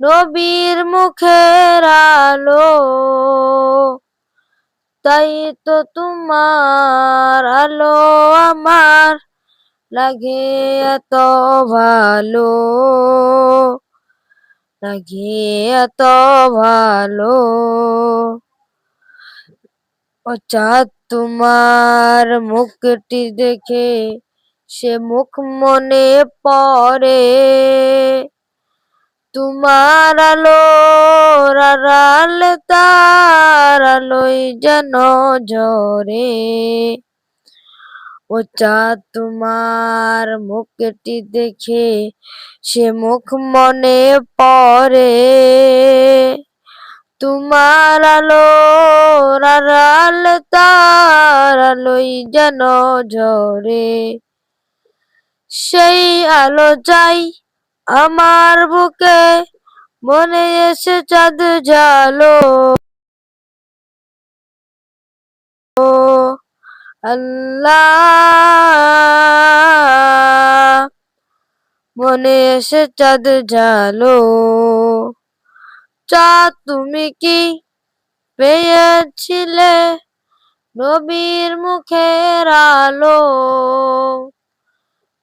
নবীর মুখের আলো। তাই তো তোমার আলো আমার লাগে এত ভালো, লাগে এত ভালো। চাঁদ তোমার মুখটি দেখে সে মুখ মনে পড়ে। তোমার আলো আড়াল তার আলোই যেন ঝরে। ও চাঁদ তোমার মুখটি দেখে সে মুখ মনে পড়ে। তোমার আলো আড়াল তার আলোই যেন ঝরে। সেই আলো চাই আমার বুকে মনে এসে চাঁদ জালো আল্লাহ, মনে এসে চাঁদ জালো চা তুমি কি পেয়েছিলে? নবীর মুখের আলো।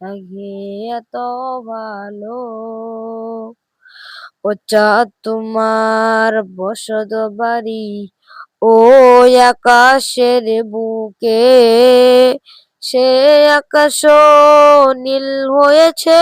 এত ভালো। ও চাঁদ তোমার বসত বাড়ি, ও আকাশের বুকে, সে আকাশ নীল হয়েছে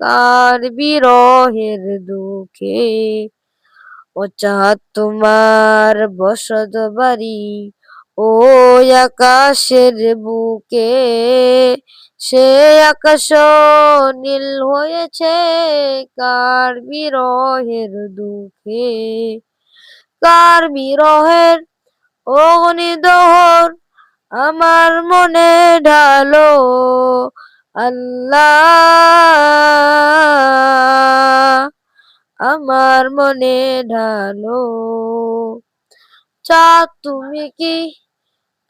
কার বিরহের দুঃখে। ও চাঁদ তোমার বসত বাড়ি ও আকাশের বুকে সে আকাশ নীল হয়েছে কার বিরহের দুঃখে? কার বিরহের অগ্নিদহন আমার মনে ঢালো আল্লাহ। আমার মনে ঢালো। চা তুমি কি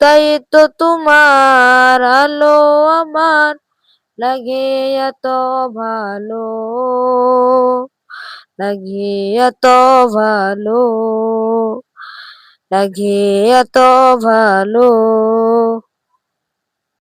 তাই তো তোমার আলো আমার লাগে এত ভালো লাগে এত ভালো লাগে এত ভালো।